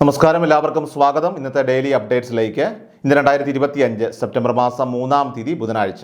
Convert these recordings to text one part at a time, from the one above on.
നമസ്കാരം എല്ലാവർക്കും സ്വാഗതം. ഇന്നത്തെ ഡെയിലി അപ്ഡേറ്റ്സിലേക്ക്. ഇന്ന് രണ്ടായിരത്തി ഇരുപത്തി അഞ്ച് സെപ്റ്റംബർ മാസം മൂന്നാം തീയതി ബുധനാഴ്ച.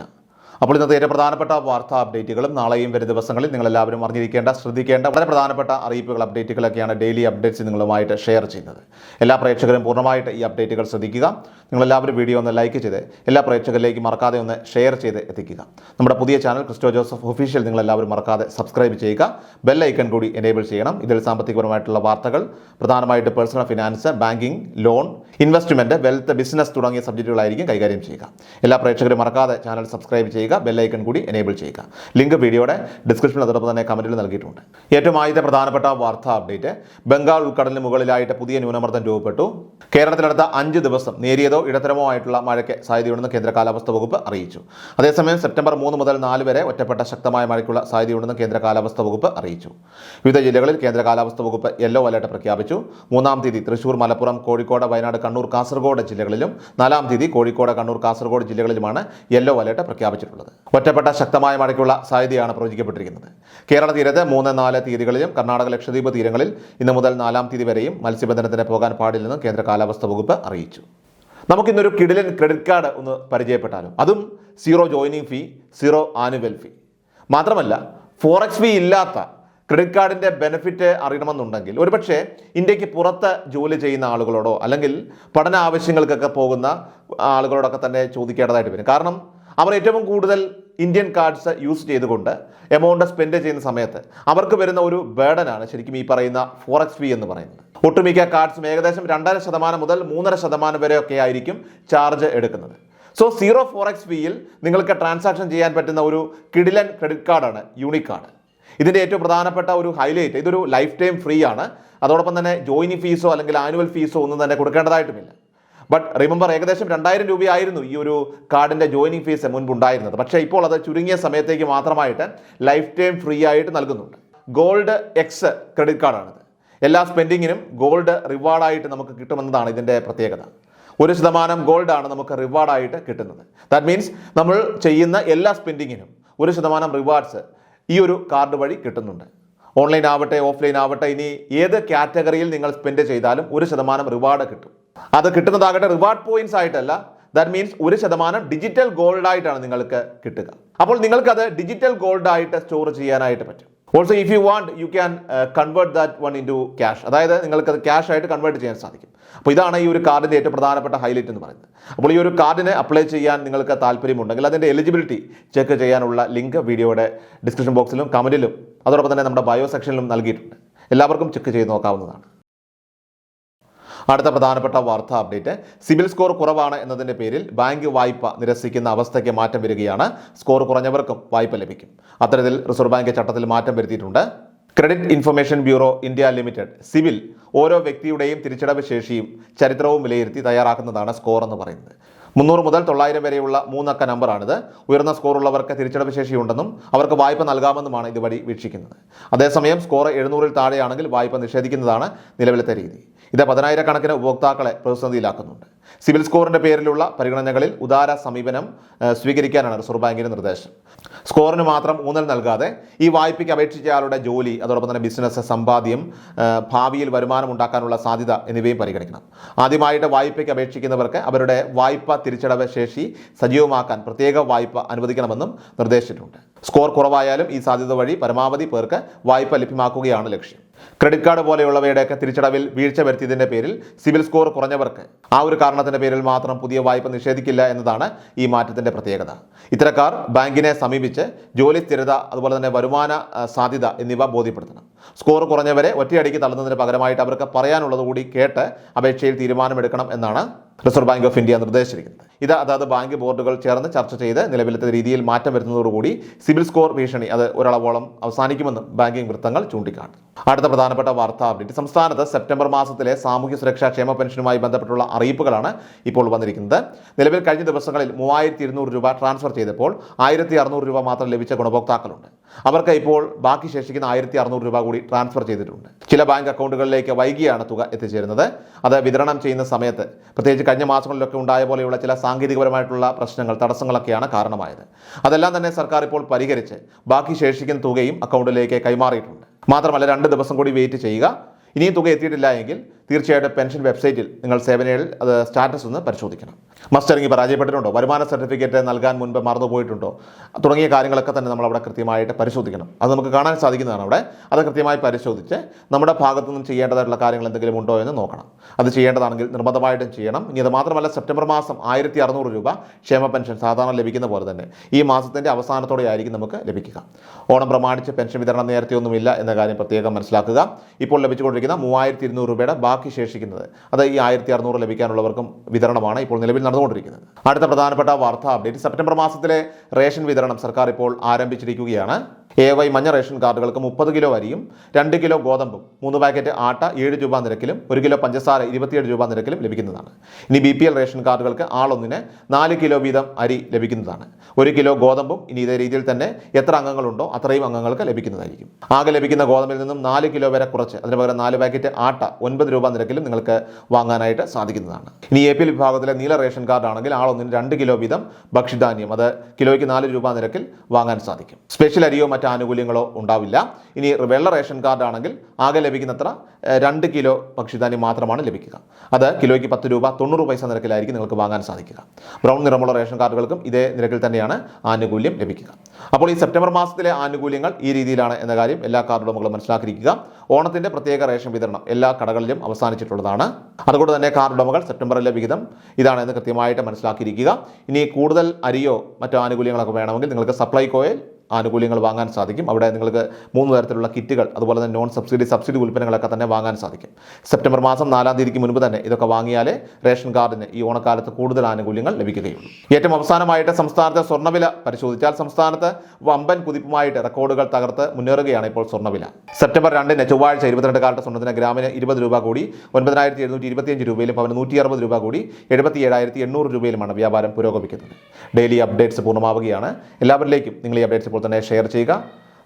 അപ്പോൾ ഇന്നത്തെ ഏറ്റവും പ്രധാനപ്പെട്ട വാർത്താ അപ്ഡേറ്റുകളും നാളെയും വരും ദിവസങ്ങളിൽ നിങ്ങൾ എല്ലാവരും അറിഞ്ഞിരിക്കേണ്ട ശ്രദ്ധിക്കേണ്ട വളരെ പ്രധാനപ്പെട്ട അറിയിപ്പുകൾ അപ്ഡേറ്റുകളൊക്കെയാണ് ഡെയിലി അപ്ഡേറ്റ്സ് നിങ്ങളുമായിട്ട് ഷെയർ ചെയ്യുന്നത്. എല്ലാ പ്രേക്ഷകരും പൂർണമായിട്ട് ഈ അപ്ഡേറ്റുകൾ ശ്രദ്ധിക്കുക. നിങ്ങളെല്ലാവരും വീഡിയോ ഒന്ന് ലൈക്ക് ചെയ്ത് എല്ലാ പ്രേക്ഷകരിലേക്ക് മറക്കാതെ ഒന്ന് ഷെയർ ചെയ്ത് എത്തിക്കുക. നമ്മുടെ പുതിയ ചാനൽ ക്രിസ്റ്റോ ജോസഫ് ഒഫീഷ്യൽ നിങ്ങളെല്ലാവരും മറക്കാതെ സബ്സ്ക്രൈബ് ചെയ്യുക. ബെൽ ഐക്കൺ കൂടി എനേബിൾ ചെയ്യണം. ഇതിൽ സാമ്പത്തികപരമായിട്ടുള്ള വാർത്തകൾ പ്രധാനമായിട്ട് personal finance banking loan investment wealth business തുടങ്ങിയ സബ്ജക്റ്റുകളായിരിക്കും കൈകാര്യം ചെയ്യുക. എല്ലാ പ്രേക്ഷകരും മറക്കാതെ ചാനൽ സബ്സ്ക്രൈബ് ചെയ്യുക. ബെൽ ബെല്ലൈക്കൺ കൂടി എനേബിൾ ചെയ്യുക. ലിങ്ക് വീഡിയോയുടെ ഡിസ്ക്രിപ്ഷനിൽ അതോടൊപ്പം തന്നെ കമന്റിൽ നൽകിയിട്ടുണ്ട്. ഏറ്റവും ആദ്യത്തെ പ്രധാനപ്പെട്ട വാർത്താ അപ്ഡേറ്റ് ബംഗാൾ ഉൾക്കടലിന് മുകളിലായിട്ട് പുതിയ ന്യൂനമർദ്ദം രൂപപ്പെട്ടു. കേരളത്തിലടുത്ത അഞ്ച് ദിവസം നേരിയതോ ഇടത്തരമോ ആയിട്ടുള്ള മഴയ്ക്ക് സാധ്യതയുണ്ടെന്ന് കേന്ദ്ര കാലാവസ്ഥാ വകുപ്പ് അറിയിച്ചു. അതേസമയം സെപ്റ്റംബർ മൂന്ന് മുതൽ നാല് വരെ ഒറ്റപ്പെട്ട ശക്തമായ മഴയ്ക്കുള്ള സാധ്യതയുണ്ടെന്ന് കേന്ദ്ര കാലാവസ്ഥാ വകുപ്പ് അറിയിച്ചു. വിവിധ ജില്ലകളിൽ കേന്ദ്ര കാലാവസ്ഥാ വകുപ്പ് യെല്ലോ അലർട്ട് പ്രഖ്യാപിച്ചു. മൂന്നാം തീയതി തൃശൂർ മലപ്പുറം കോഴിക്കോട് വയനാട് കണ്ണൂർ കാസർഗോഡ് ജില്ലകളിലും നാലാം തീയതി കോഴിക്കോട് കണ്ണൂർ കാസർഗോഡ് ജില്ലകളിലുമാണ് യെല്ലോ അലർട്ട് പ്രഖ്യാപിച്ചിട്ടുള്ളത്. ഒറ്റപ്പെട്ട ശക്തമായ മഴയ്ക്കുള്ള സാധ്യതയാണ് പ്രവചിക്കപ്പെട്ടിരിക്കുന്നത്. കേരള തീരത്ത് മൂന്ന് നാല് തീയതികളിലും കർണാടക ലക്ഷദ്വീപ് തീരങ്ങളിൽ ഇന്ന് മുതൽ നാലാം തീയതി വരെയും മത്സ്യബന്ധനത്തിന് പോകാൻ പാടില്ലെന്നും കേന്ദ്ര കാലാവസ്ഥാ വകുപ്പ് അറിയിച്ചു. നമുക്കിന്നൊരു കിടിലൻ ക്രെഡിറ്റ് കാർഡ് ഒന്ന് പരിചയപ്പെട്ടാലും അതും zero joining fee zero annual fee. മാത്രമല്ല ഫോറക്സ് ഫീ ഇല്ലാത്ത ക്രെഡിറ്റ് കാർഡിന്റെ ബെനിഫിറ്റ് അറിയണമെന്നുണ്ടെങ്കിൽ ഒരുപക്ഷെ ഇന്ത്യയ്ക്ക് പുറത്ത് ജോലി ചെയ്യുന്ന ആളുകളോടോ അല്ലെങ്കിൽ പഠന ആവശ്യങ്ങൾക്കൊക്കെ പോകുന്ന ആളുകളോടൊക്കെ തന്നെ ചോദിക്കേണ്ടതായിട്ട് വരും. കാരണം അവർ ഏറ്റവും കൂടുതൽ ഇന്ത്യൻ കാർഡ്സ് യൂസ് ചെയ്തുകൊണ്ട് എമൗണ്ട് സ്പെൻഡ് ചെയ്യുന്ന സമയത്ത് അവർക്ക് വരുന്ന ഒരു ബേഡനാണ് ശരിക്കും ഈ പറയുന്ന ഫോറക്സ് ഫീ എന്ന് പറയുന്നത്. ഒട്ടുമിക്ക കാർഡ്സും ഏകദേശം രണ്ടര ശതമാനം മുതൽ മൂന്നര ശതമാനം വരെയൊക്കെ ആയിരിക്കും ചാർജ് എടുക്കുന്നത്. സോ സീറോ ഫോറക്സ് ഫീയിൽ നിങ്ങൾക്ക് ട്രാൻസാക്ഷൻ ചെയ്യാൻ പറ്റുന്ന ഒരു കിഡിലൻ ക്രെഡിറ്റ് കാർഡാണ് യൂണിക് കാർഡ് ഇതിന്റെ ഏറ്റവും പ്രധാനപ്പെട്ട ഒരു ഹൈലൈറ്റ് ഇതൊരു ലൈഫ് ടൈം ഫ്രീ ആണ്. അതോടൊപ്പം തന്നെ ജോയിനിങ് ഫീസോ അല്ലെങ്കിൽ ആനുവൽ ഫീസോ ഒന്നും തന്നെ കൊടുക്കേണ്ടതായിട്ടുമില്ല. ബട്ട് റിമെമ്പർ ഏകദേശം രണ്ടായിരം രൂപയായിരുന്നു ഈ ഒരു കാർഡിന്റെ ജോയിനിങ് ഫീസ് മുൻപ് ഉണ്ടായിരുന്നത് പക്ഷേ ഇപ്പോൾ അത് ചുരുങ്ങിയ സമയത്തേക്ക് മാത്രമായിട്ട് ലൈഫ് ടൈം ഫ്രീ ആയിട്ട് നൽകുന്നുണ്ട്. ഗോൾഡ് എക്സ് ക്രെഡിറ്റ് കാർഡാണിത് എല്ലാ സ്പെൻഡിങ്ങിനും ഗോൾഡ് റിവാർഡായിട്ട് നമുക്ക് കിട്ടുമെന്നതാണ് ഇതിന്റെ പ്രത്യേകത. ഒരു ശതമാനം ഗോൾഡാണ് നമുക്ക് റിവാർഡായിട്ട് കിട്ടുന്നത്. ദാറ്റ് മീൻസ് നമ്മൾ ചെയ്യുന്ന എല്ലാ സ്പെൻഡിങ്ങിനും ഒരു ശതമാനം റിവാർഡ്സ് ഈ ഒരു കാർഡ് വഴി കിട്ടുന്നുണ്ട്. ഓൺലൈൻ ആവട്ടെ ഓഫ്ലൈൻ ആവട്ടെ ഇനി ഏത് കാറ്റഗറിയിൽ നിങ്ങൾ സ്പെൻഡ് ചെയ്താലും ഒരു ശതമാനം റിവാർഡ് കിട്ടും. അത് കിട്ടുന്നതാകട്ടെ റിവാർഡ് പോയിന്റ്സ് ആയിട്ടല്ല. ദാറ്റ് മീൻസ് ഒരു ശതമാനം ഡിജിറ്റൽ ഗോൾഡ് ആയിട്ടാണ് നിങ്ങൾക്ക് കിട്ടുക. അപ്പോൾ നിങ്ങൾക്കത് ഡിജിറ്റൽ ഗോൾഡ് ആയിട്ട് സ്റ്റോർ ചെയ്യാനായിട്ട് പറ്റും. Also if you want you can convert that one into cash അതായത് അത് ക്യാഷ് ആയിട്ട് കൺവേർട്ട് ചെയ്യാൻ സാധിക്കും. അപ്പോൾ ഇതാണ് ഈ ഒരു കാർഡിന്റെ ഏറ്റവും പ്രധാനപ്പെട്ട ഹൈലൈറ്റ് എന്ന് പറയുന്നത്. അപ്പോൾ ഈ ഒരു കാർഡിന് അപ്ലൈ ചെയ്യാൻ നിങ്ങൾക്ക് താല്പര്യമുണ്ടെങ്കിൽ അതിന്റെ എലിജിബിലിറ്റി ചെക്ക് ചെയ്യാനുള്ള ലിങ്ക് വീഡിയോയുടെ ഡിസ്ക്രിപ്ഷൻ ബോക്സിലും കമന്റിലും അതോടൊപ്പം തന്നെ നമ്മുടെ ബയോ സെക്ഷനിലും നൽകിയിട്ടുണ്ട്. എല്ലാവർക്കും ചെക്ക് ചെയ്ത് നോക്കാവുന്നതാണ്. അടുത്ത പ്രധാനപ്പെട്ട വാർത്താ അപ്ഡേറ്റ്. സിബിൽ സ്കോർ കുറവാണ് എന്നതിന്റെ പേരിൽ ബാങ്ക് വായ്പ നിരസിക്കുന്ന അവസ്ഥയ്ക്ക് മാറ്റം വരികയാണ്. സ്കോർ കുറഞ്ഞവർക്കും വായ്പ ലഭിക്കും. അത്തരത്തിൽ റിസർവ് ബാങ്ക് ചട്ടത്തിൽ മാറ്റം വരുത്തിയിട്ടുണ്ട്. Credit information bureau India limited. CIBIL ഓരോ വ്യക്തിയുടെയും തിരിച്ചടവ് ശേഷിയും ചരിത്രവും വിലയിരുത്തി തയ്യാറാക്കുന്നതാണ് സ്കോർ എന്ന് പറയുന്നത്. മുന്നൂറ് മുതൽ തൊള്ളായിരം വരെയുള്ള മൂന്നക്ക നമ്പറാണിത്. ഉയർന്ന സ്കോർ ഉള്ളവർക്ക് തിരിച്ചടവ് ശേഷിയുണ്ടെന്നും അവർക്ക് വായ്പ നൽകാമെന്നുമാണ് ഇതുവഴി വീക്ഷിക്കുന്നത്. അതേസമയം സ്കോർ എഴുന്നൂറിൽ താഴെയാണെങ്കിൽ വായ്പ നിഷേധിക്കുന്നതാണ് നിലവിലത്തെ രീതി. ഇത് പതിനായിരക്കണക്കിന് ഉപഭോക്താക്കളെ പ്രതിസന്ധിയിലാക്കുന്നുണ്ട്. സിവിൽ സ്കോറിന്റെ പേരിലുള്ള പരിഗണനകളിൽ ഉദാര സമീപനം സ്വീകരിക്കാനാണ് റിസർവ് ബാങ്കിന്റെ നിർദ്ദേശം. സ്കോറിന് മാത്രം ഊന്നൽ നൽകാതെ ഈ വായ്പയ്ക്ക് അപേക്ഷിച്ച ആളുടെ ജോലി അതോടൊപ്പം തന്നെ ബിസിനസ് സമ്പാദ്യം ഭാവിയിൽ വരുമാനം ഉണ്ടാക്കാനുള്ള സാധ്യത എന്നിവയും പരിഗണിക്കണം. ആദ്യമായിട്ട് വായ്പയ്ക്ക് അപേക്ഷിക്കുന്നവർക്ക് അവരുടെ വായ്പ തിരിച്ചടവ് ശേഷി സജീവമാക്കാൻ പ്രത്യേക വായ്പ അനുവദിക്കണമെന്നും നിർദ്ദേശിച്ചിട്ടുണ്ട്. സ്കോർ കുറവായാലും ഈ സാധ്യത വഴി പരമാവധി പേർക്ക് വായ്പ ലഭ്യമാക്കുകയാണ് ലക്ഷ്യം. ക്രെഡിറ്റ് കാർഡ് പോലെയുള്ളവയുടെയൊക്കെ തിരിച്ചടവിൽ വീഴ്ച വരുത്തിയതിന്റെ പേരിൽ സിവിൽ സ്കോർ കുറഞ്ഞവർക്ക് ആ ഒരു കാരണത്തിന്റെ പേരിൽ മാത്രം പുതിയ വായ്പ നിഷേധിക്കില്ല എന്നതാണ് ഈ മാറ്റത്തിന്റെ പ്രത്യേകത. ഇത്തരക്കാർ ബാങ്കിനെ സമീപിച്ച് ജോലി സ്ഥിരത അതുപോലെ തന്നെ വരുമാന സാധ്യത എന്നിവ ബോധ്യപ്പെടുത്തണം. സ്കോർ കുറഞ്ഞവരെ ഒറ്റയടിക്ക് തള്ളുന്നതിന് പകരമായിട്ട് അവർക്ക് പറയാനുള്ളത് കൂടി കേട്ട് അപേക്ഷയിൽ തീരുമാനമെടുക്കണം എന്നാണ് റിസർവ് ബാങ്ക് ഓഫ് ഇന്ത്യ നിർദ്ദേശിച്ചിരിക്കുന്നത്. ഇത് അതാത് ബാങ്ക് ബോർഡുകൾ ചേർന്ന് ചർച്ച ചെയ്ത് നിലവിലത്തെ രീതിയിൽ മാറ്റം വരുന്നതോടുകൂടി സിവിൽ സ്കോർ ഭീഷണി അത് ഒരളവോളം അവസാനിക്കുമെന്നും ബാങ്കിംഗ് വൃത്തങ്ങൾ ചൂണ്ടിക്കാട്ടി. അടുത്ത പ്രധാനപ്പെട്ട വാർത്താ അപ്ഡേറ്റ്. സംസ്ഥാനത്ത് സെപ്റ്റംബർ മാസത്തിലെ സാമൂഹ്യ സുരക്ഷാ ക്ഷേമ പെൻഷനുമായി ബന്ധപ്പെട്ടുള്ള അറിയിപ്പുകളാണ് ഇപ്പോൾ വന്നിരിക്കുന്നത്. നിലവിൽ കഴിഞ്ഞ ദിവസങ്ങളിൽ മൂവായിരത്തി ഇരുന്നൂറ് രൂപ ട്രാൻസ്ഫർ ചെയ്തപ്പോൾ ആയിരത്തി അറുന്നൂറ് രൂപ മാത്രം ലഭിച്ച ഗുണഭോക്താക്കളുണ്ട്. അവർക്ക് ഇപ്പോൾ ബാക്കി ശേഷിക്കുന്ന ആയിരത്തി അറുന്നൂറ് രൂപ കൂടി ട്രാൻസ്ഫർ ചെയ്തിട്ടുണ്ട്. ചില ബാങ്ക് അക്കൗണ്ടുകളിലേക്ക് വൈകിയാണ് തുക എത്തിച്ചേരുന്നത്. അത് വിതരണം ചെയ്യുന്ന സമയത്ത് പ്രത്യേകിച്ച് കഴിഞ്ഞ മാസങ്ങളിലൊക്കെ ഉണ്ടായ പോലെയുള്ള ചില സാങ്കേതികപരമായിട്ടുള്ള പ്രശ്നങ്ങൾ തടസ്സങ്ങളൊക്കെയാണ് കാരണമായത്. അതെല്ലാം തന്നെ സർക്കാർ ഇപ്പോൾ പരിഹരിച്ച് ബാക്കി ശേഷിക്കുന്ന തുകയും അക്കൗണ്ടിലേക്ക് കൈമാറിയിട്ടുണ്ട്. മാത്രമല്ല രണ്ട് ദിവസം കൂടി വെയിറ്റ് ചെയ്യുക. ഇനിയും തുക എത്തിയിട്ടില്ല എങ്കിൽ തീർച്ചയായിട്ടും പെൻഷൻ വെബ്സൈറ്റിൽ നിങ്ങൾ സേവനയിൽ അത് സ്റ്റാറ്റസ് ഒന്ന് പരിശോധിക്കണം. മസ്റ്ററിംഗ് പരാജയപ്പെട്ടിട്ടുണ്ടോ? വരുമാന സർട്ടിഫിക്കറ്റ് നൽകാൻ മുൻപ് മറന്നുപോയിട്ടുണ്ടോ? തുടങ്ങിയ കാര്യങ്ങളൊക്കെ തന്നെ നമ്മൾ അവിടെ കൃത്യമായിട്ട് പരിശോധിക്കണം. അത് നമുക്ക് കാണാൻ സാധിക്കുന്നതാണ് അവിടെ. അത് കൃത്യമായി പരിശോധിച്ച് നമ്മുടെ ഭാഗത്തു നിന്നും ചെയ്യേണ്ടതായിട്ടുള്ള കാര്യങ്ങൾ എന്തെങ്കിലും ഉണ്ടോ എന്ന് നോക്കണം. അത് ചെയ്യേണ്ടതാണെങ്കിൽ നിർബന്ധമായിട്ടും ചെയ്യണം. ഇനി അത് മാത്രമല്ല സെപ്റ്റംബർ മാസം ആയിരത്തി അറുന്നൂറ് രൂപ ക്ഷേമ പെൻഷൻ സാധാരണ ലഭിക്കുന്ന പോലെ തന്നെ ഈ മാസത്തിന്റെ അവസാനത്തോടെ ആയിരിക്കും നമുക്ക് ലഭിക്കുക. ഓണം പ്രമാണിച്ച് പെൻഷൻ വിതരണം നേരത്തെ ഒന്നുമില്ല എന്ന കാര്യം പ്രത്യേകം മനസ്സിലാക്കുക. ഇപ്പോൾ ലഭിച്ചുകൊണ്ടിരിക്കുന്ന മൂവായിരത്തി ഇരുന്നൂറ് രൂപയുടെ ബാക്കി ശേഷിക്കുന്നത്. അത് ഈ ആയിരത്തി അറുന്നൂറ് ലഭിക്കാനുള്ളവർക്കും വിതരണമാണ് ഇപ്പോൾ നിലവിൽ നടന്നുകൊണ്ടിരിക്കുന്നത്. അടുത്ത പ്രധാനപ്പെട്ട വാർത്താ അപ്ഡേറ്റ് സെപ്റ്റംബർ മാസത്തിലെ റേഷൻ വിതരണം സർക്കാർ ഇപ്പോൾ ആരംഭിച്ചിരിക്കുകയാണ്. എ വൈ മഞ്ഞ റേഷൻ കാർഡുകൾക്ക് മുപ്പത് കിലോ അരിയും രണ്ട് കിലോ ഗോതമ്പും മൂന്ന് പാക്കറ്റ് ആട്ട ഏഴ് രൂപ നിരക്കിലും ഒരു കിലോ പഞ്ചസാര ഇരുപത്തിയേഴ് രൂപ നിരക്കിലും ലഭിക്കുന്നതാണ്. ഇനി ബി പി എൽ റേഷൻ കാർഡുകൾക്ക് ആളൊന്നിന് നാല് കിലോ വീതം അരി ലഭിക്കുന്നതാണ്. ഒരു കിലോ ഗോതമ്പും ഇനി ഇതേ രീതിയിൽ തന്നെ എത്ര അംഗങ്ങളുണ്ടോ അത്രയും അംഗങ്ങൾക്ക് ലഭിക്കുന്നതായിരിക്കും. ആകെ ലഭിക്കുന്ന ഗോതമ്പിൽ നിന്നും നാല് കിലോ വരെ കുറച്ച് അതിന് പകരം നാല് പാക്കറ്റ് ആട്ട ഒൻപത് രൂപ നിരക്കിലും നിങ്ങൾക്ക് വാങ്ങാനായിട്ട് സാധിക്കുന്നതാണ്. ഇനി എ പി എൽ വിഭാഗത്തിലെ നീല റേഷൻ കാർഡാണെങ്കിൽ ആളൊന്നിന് രണ്ട് കിലോ വീതം ഭക്ഷ്യധാന്യം അത് കിലോയ്ക്ക് നാല് രൂപ നിരക്കിൽ വാങ്ങാൻ സാധിക്കും. സ്പെഷ്യൽ അരിയോ മറ്റ് ആനുകൂല്യങ്ങളോ ഉണ്ടാവില്ല. ഇനി വെള്ള റേഷൻ കാർഡ് ആണെങ്കിൽ ആകെ ലഭിക്കുന്നത്ര രണ്ട് കിലോ പക്ഷിധാന്യം മാത്രമാണ് ലഭിക്കുക. അത് കിലോയ്ക്ക് പത്ത് രൂപ തൊണ്ണൂറ് പൈസ നിരക്കിലായിരിക്കും നിങ്ങൾക്ക് വാങ്ങാൻ സാധിക്കുക. ബ്രൗൺ നിറമുള്ള റേഷൻ കാർഡുകൾക്കും ഇതേ നിരക്കിൽ തന്നെയാണ് ആനുകൂല്യം ലഭിക്കുക. അപ്പോൾ ഈ സെപ്റ്റംബർ മാസത്തിലെ ആനുകൂല്യങ്ങൾ ഈ രീതിയിലാണ് എന്ന കാര്യം എല്ലാ കാർഡ് ഉടമകളും മനസ്സിലാക്കിയിരിക്കുക. ഓണത്തിന്റെ പ്രത്യേക റേഷൻ വിതരണം എല്ലാ കടകളിലും അവസാനിച്ചിട്ടുള്ളതാണ്. അതുകൊണ്ട് തന്നെ കാർഡ് ഉടമകൾ സെപ്റ്റംബറിലെ വിഹിതം ഇതാണെന്ന് കൃത്യമായിട്ട് മനസ്സിലാക്കിയിരിക്കുക. ഇനി കൂടുതൽ അരിയോ മറ്റു ആനുകൂല്യങ്ങളൊക്കെ വേണമെങ്കിൽ നിങ്ങൾക്ക് സപ്ലൈകോയിൽ ആനുകൂല്യങ്ങൾ വാങ്ങാൻ സാധിക്കും. അവിടെ നിങ്ങൾക്ക് മൂന്ന് തരത്തിലുള്ള കിറ്റുകൾ അതുപോലെ തന്നെ നോൺ സബ്സിഡി സബ്സിഡി ഉൽപ്പന്നങ്ങളൊക്കെ തന്നെ വാങ്ങാൻ സാധിക്കും. സെപ്റ്റംബർ മാസം നാലാം തീയതിക്ക് മുൻപ് തന്നെ ഇതൊക്കെ വാങ്ങിയാലേ റേഷൻ കാർഡിന് ഈ ഓണക്കാലത്ത് കൂടുതൽ ആനുകൂല്യങ്ങൾ ലഭിക്കുകയുള്ളൂ. ഏറ്റവും അവസാനമായിട്ട് സംസ്ഥാനത്തെ സ്വർണവില പരിശോധിച്ചാൽ സംസ്ഥാനത്ത് വമ്പൻ കുതിപ്പുമായിട്ട് റെക്കോർഡുകൾ തകർത്ത് മുന്നേറുകയാണ് ഇപ്പോൾ സ്വർണവില. സെപ്റ്റംബർ രണ്ടിന് ചൊവ്വാഴ്ച ഇരുപത്തിരണ്ട് കാലത്തെ സ്വർണത്തിന് ഗ്രാമിന് ഇരുപത് രൂപ കൂടി ഒൻപതിനായിരത്തി എഴുന്നൂറ്റി ഇരുപത്തിയഞ്ച് രൂപയിലും പവന് നൂറ്റി അറുപത് രൂപ കൂടി എഴുപത്തി ഏഴായിരത്തി എണ്ണൂറ് രൂപയിലുമാണ് വ്യാപാരം പുരോഗമിക്കുന്നത്. ഡെയിലി അപ്ഡേറ്റ്സ് പൂർണമാവുകയാണ്. എല്ലാവരിലേക്കും നിങ്ങൾ ഈ അപ്ഡേറ്റ്സ് ഇപ്പോൾ തന്നെ ഷെയർ ചെയ്യുക.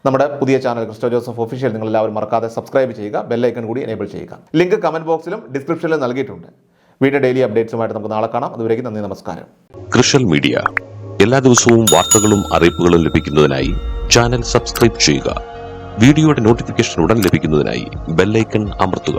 നമ്മുടെ പുതിയ ചാനൽ ക്രിസ്റ്റോ ജോസഫ് ഒഫീഷ്യൽ നിങ്ങൾ എല്ലാവരും മറക്കാതെ സബ്സ്ക്രൈബ് ചെയ്യുക. ബെല്ലൈക്കൺ കൂടി എനേബിൾ ചെയ്യുക. ലിങ്ക് കമന്റ് ബോക്സിലും ഡിസ്ക്രിപ്ഷനിലും നൽകിയിട്ടുണ്ട്. വീഡിയോ ഡെയിലി അപ്ഡേറ്റ്സുമായിട്ട് നമുക്ക് നാളെ കാണാം. അതുവരേക്കും നന്ദി നമസ്കാരം. ക്രിഷൽ മീഡിയ എല്ലാ ദിവസവും വാർത്തകളും അറിയിപ്പുകളും ലഭിക്കുന്നതിനായി ചാനൽ സബ്സ്ക്രൈബ് ചെയ്യുക. വീഡിയോയുടെ നോട്ടിഫിക്കേഷൻ ഉടൻ ലഭിക്കുന്നതിനായി ബെല്ലൈക്കൺ അമർത്തുക.